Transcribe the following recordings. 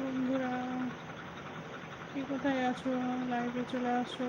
বন্ধুরা। কি কোথায় আছো? লাইভে চলে আসো।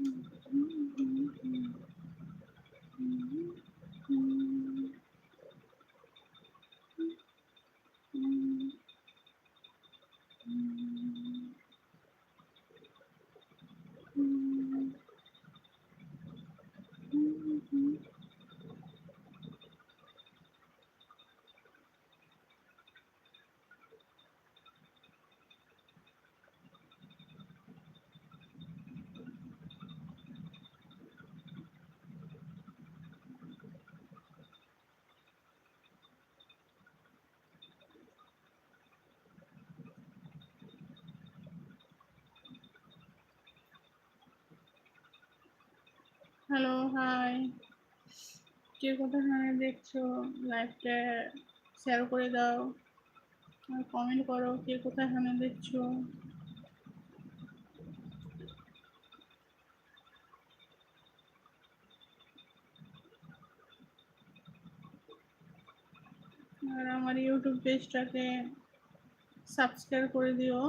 Hum. হ্যালো হাই কে কোথায় দেখছ? লাইভটা শেয়ার করে দাও। আর কমেন্ট করো, কে কোথায় দেখছ? আর আমার ইউটিউব পেজটাকে সাবস্ক্রাইব করে দিও।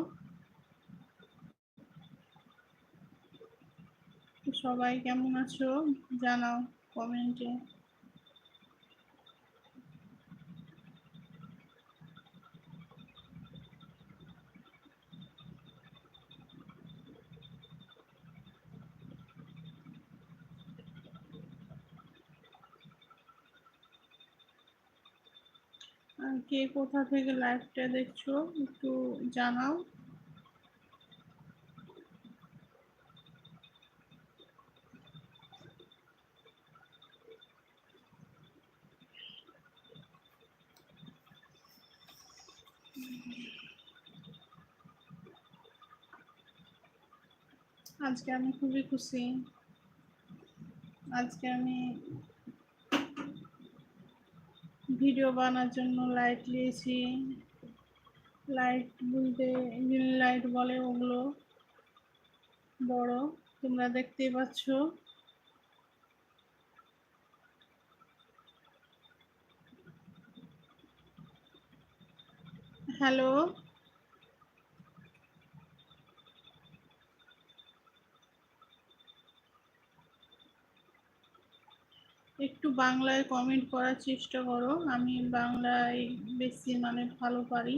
সবাই কেমন আছো? জানাও কমেন্টে। কে কোথা থেকে লাইভটা দেখছ একটু জানাও। আজকে আমি খুবই খুশি। আজকে আমি ভিডিও বানার জন্য লাইট নিয়েছি। লাইট বলতে লাইট বলে ওগুলো। বড়, তোমরা দেখতেই পাচ্ছ। হ্যালো। একটু বাংলায় কমেন্ট করার চেষ্টা করো। আমি বাংলায় বেশি মানে ভালো পারি।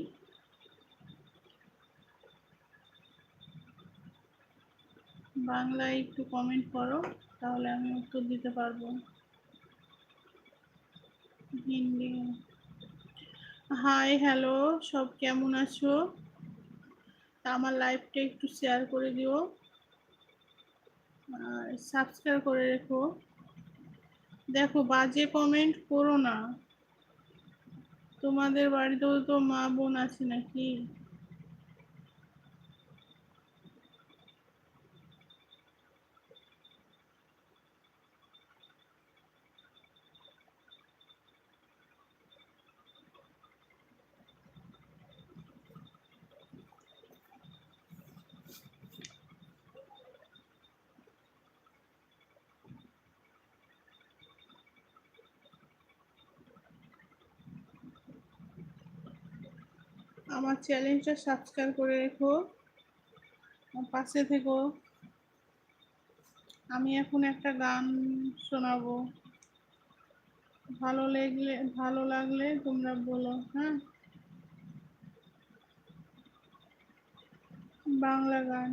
বাংলায় একটু কমেন্ট করো, তাহলে আমি উত্তর দিতে পারব। হিন্দি। হাই হ্যালো সব কেমন আছো? আমার লাইফটা একটু শেয়ার করে দিও। আর সাবস্ক্রাইব করে রেখো। দেখো, বাজে কমেন্ট করো না। তোমাদের বাড়িতেও তো মা বোন আছে নাকি? আমার চ্যানেলটা সাবস্ক্রাইব করে রেখো। পাশে থেকো। আমি এখন একটা গান শোনাবো। ভালো লাগলে ভালো লাগলে তোমরা বলো হ্যাঁ? বাংলা গান।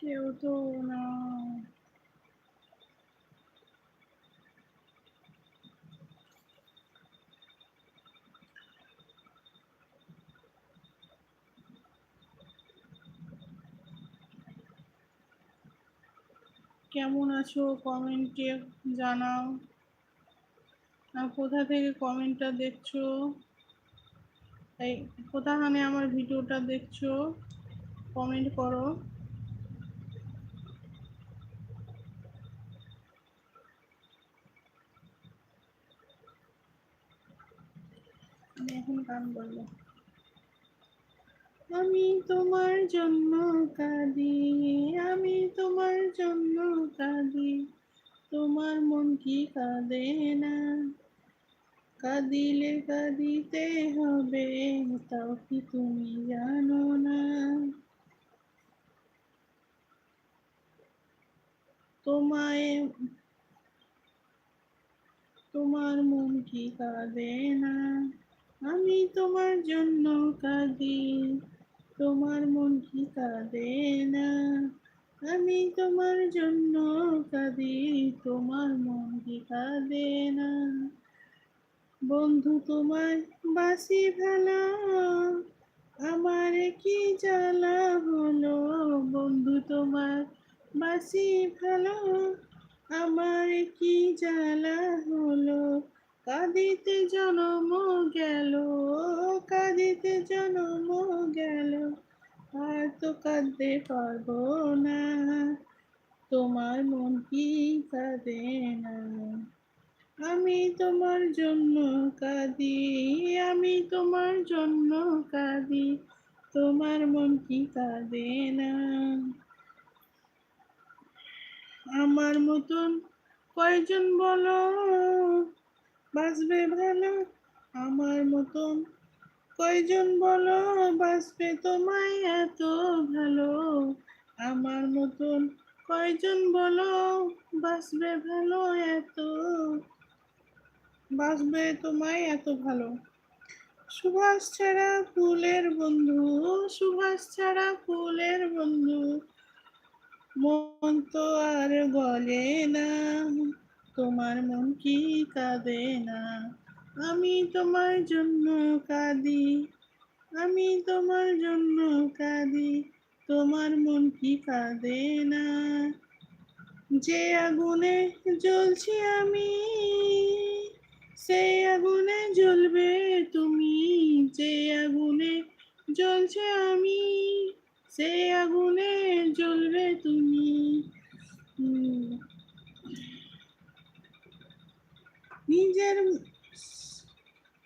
কেউ তো না। কেমন আছো? কমেন্টে জানাও। আর কোথা থেকে কমেন্টটা দেখছ? এই, কোথাখানে আমার ভিডিওটা দেখছ? কমেন্ট করো। আমি এখন গান বলব। আমি তোমার জন্য কাঁদি, আমি তোমার জন্য কাঁদি। তোমার মন কি কাঁদে না? কাঁদিলে কাঁদিতে হবে, তাও কি তুমি জানো না? তোমায়, তোমার মন কি কাঁদে না? আমি তোমার জন্য কাঁদি। তোমার মন কি কাঁদে না? আমি তোমার জন্য কাঁদি, তোমার মন কি কাঁদে না? বন্ধু তোমার বাসি ভালা, আমার কি জ্বালা হলো। বন্ধু তোমার বাসি ভালো, আমার কি জ্বালা হলো। কাঁদিতে জনম গেল কাঁদিতে জনম গেল। আর তো কাঁদতে পারব না, তোমার মন কি কাঁদে না? আমি তোমার জন্য কাঁদি, আমি তোমার জন্য কাঁদি, তোমার মন কি কাঁদে না? আমার মতন কয়জন বলো? বাঁচবে ভালো? আমার মতন কয়জন বলো? বাঁচবে তোমায় এত ভালো? আমার মতন কয়জন বলো? বাঁচবে ভালো এত? বাঁচবে তোমায় এত ভালো? সুভাষ ছাড়া ফুলের বন্ধু, সুভাষ ছাড়া ফুলের বন্ধু। মন তো আর বলে না। তোমার মন কি কাঁদে না? আমি তোমার জন্য কাঁদি। আমি তোমার জন্য কাঁদি। তোমার মন কি কাঁদে না? যে আগুনে জ্বলছি আমি, সেই আগুনে জ্বলবে তুমি। যে আগুনে জ্বলছে আমি, সেই আগুনে জ্বলবে তুমি। নিজের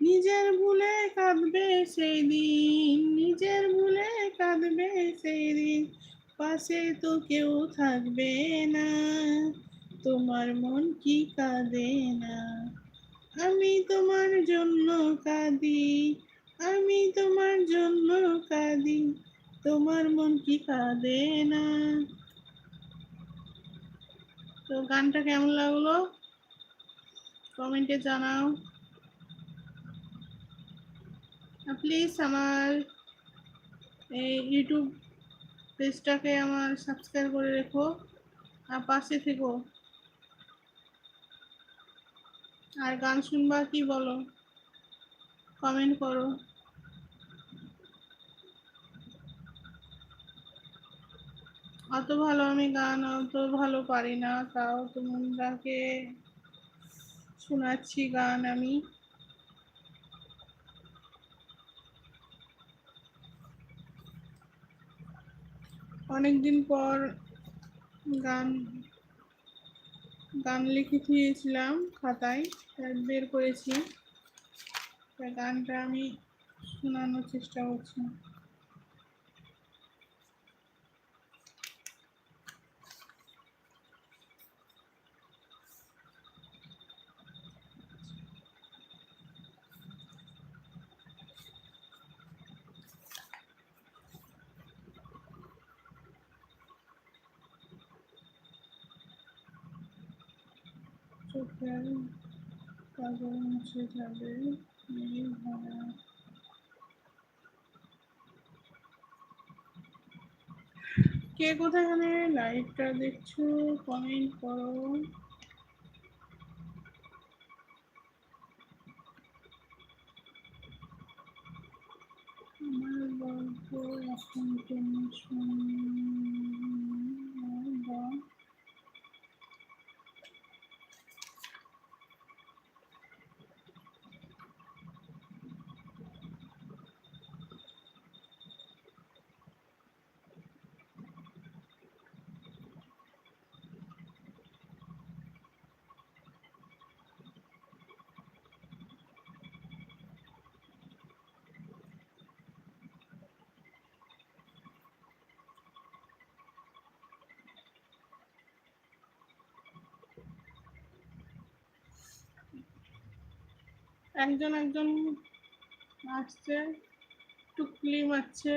নিজের ভুলে কাঁদবে সেই দিন নিজের ভুলে কাঁদবে সেই দিন পাশে তো কেউ থাকবে না, তোমার মন কি কাঁদে না? আমি তোমার জন্য কাঁদি, আমি তোমার জন্য কাঁদি, তোমার মন কি কাঁদে না? তো গানটা কেমন লাগল? কমেন্টে জানাও। প্লিজ আমার এই ইউটিউব পেজটাকে আমার সাবস্ক্রাইব করে রেখো। আর পাশে থেকো। আর গান শুনবা কি বলো? কমেন্ট করো। অত ভালো আমি গান অত ভালো পারি না, তাও তোমরাকে শোনাচ্ছি গান আমি। অনেকদিন পর গান গান লিখে দিয়েছিলাম খাতায় বের করেছি। গানটা আমি শোনানোর চেষ্টা করছি। চোখের কাজল মুছে যাবে এই ভরা কে কোথায় এখানে লাইভটা দেখছ? কমেন্ট করো। আমার গল্প এখন তুমি শুনবা একজন একজন আসছে টুকলি মারছে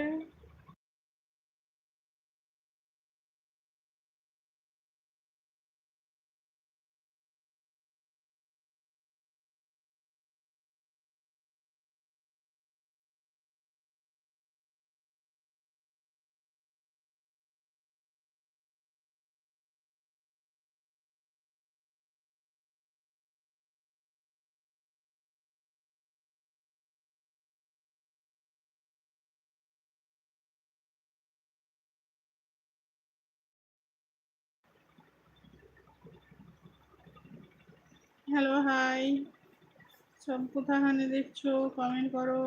হ্যালো হাই সব কোথাখানে দেখছ কমেন্ট করো।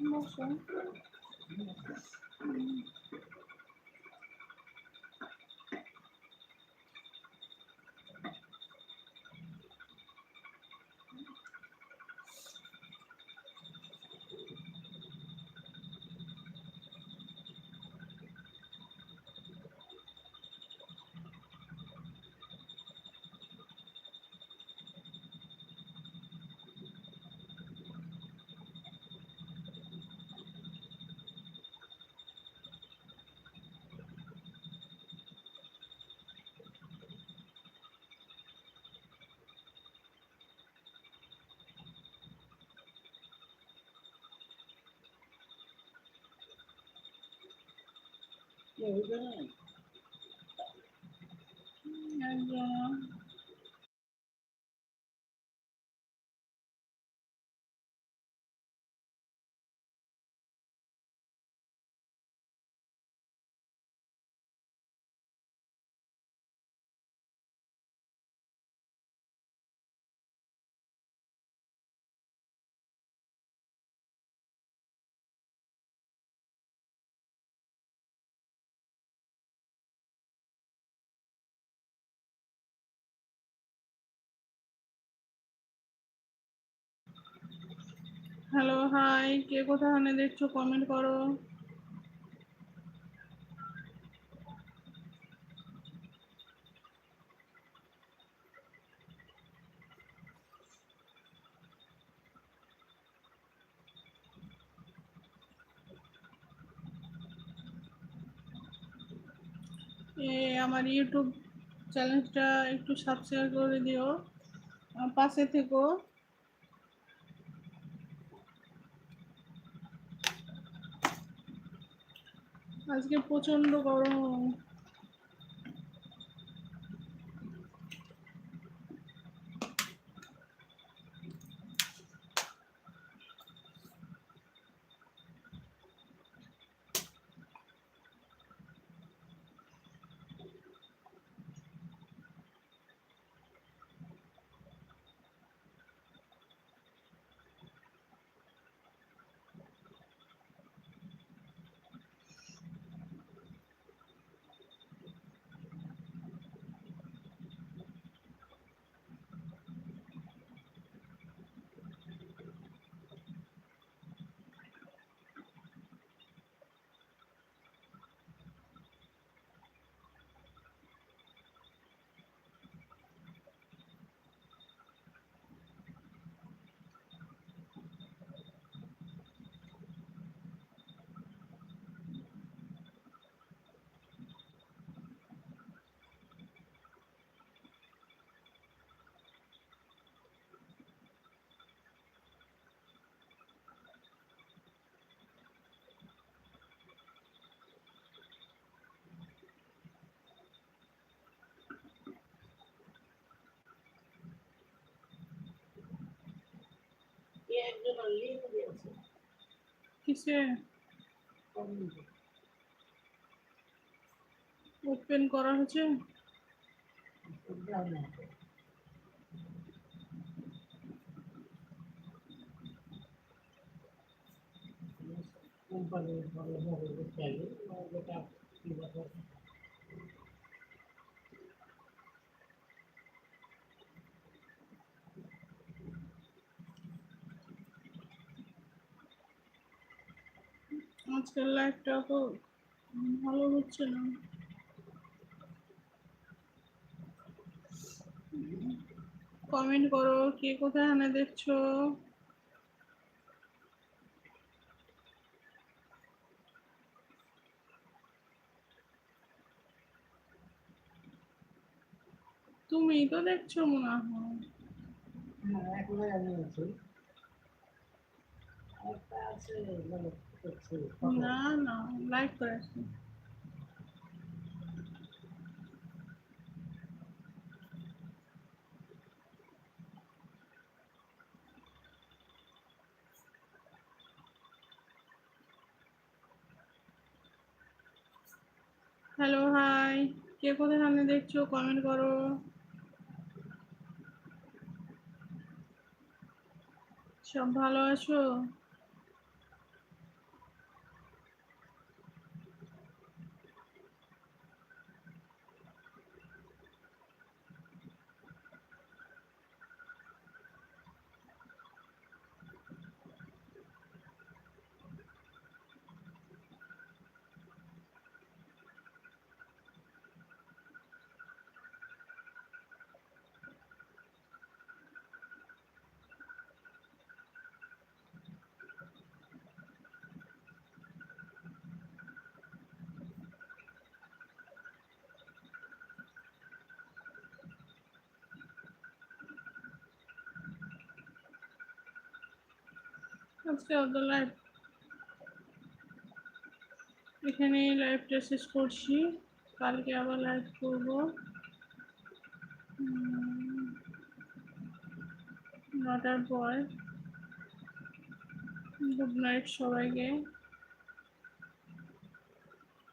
Nossa. Nossa. বসো হুম। একজন হ্যালো হাই কে কোথায় দেখছ? কমেন্ট করো। এ, আমার ইউটিউব চ্যানেলটা একটু সাবস্ক্রাইব করে দিও। পাশে থেকো। আজকে প্রচন্ড গরম কিসে? ওপেন করা হয়েছে? কোম্পানির ভালো হবে চাইলে যেটা আজকের লাইফটা তো ভালো হচ্ছে না। কমেন্ট করো, কে কোথায় হানে দেখছ? তুমি তো দেখছ মনে হয়। হ্যাঁ একলাই আমি আছি। আছে না না লাইক করেছি। হ্যালো হাই কে কোথায় সামনে দেখছ? কমেন্ট করো। সব ভালো আছো? আজকে অত লাইভ এখানে লাইভটা শেষ করছি। কালকে আবার লাইফ করব। নটার পর। গুড নাইট সবাইকে।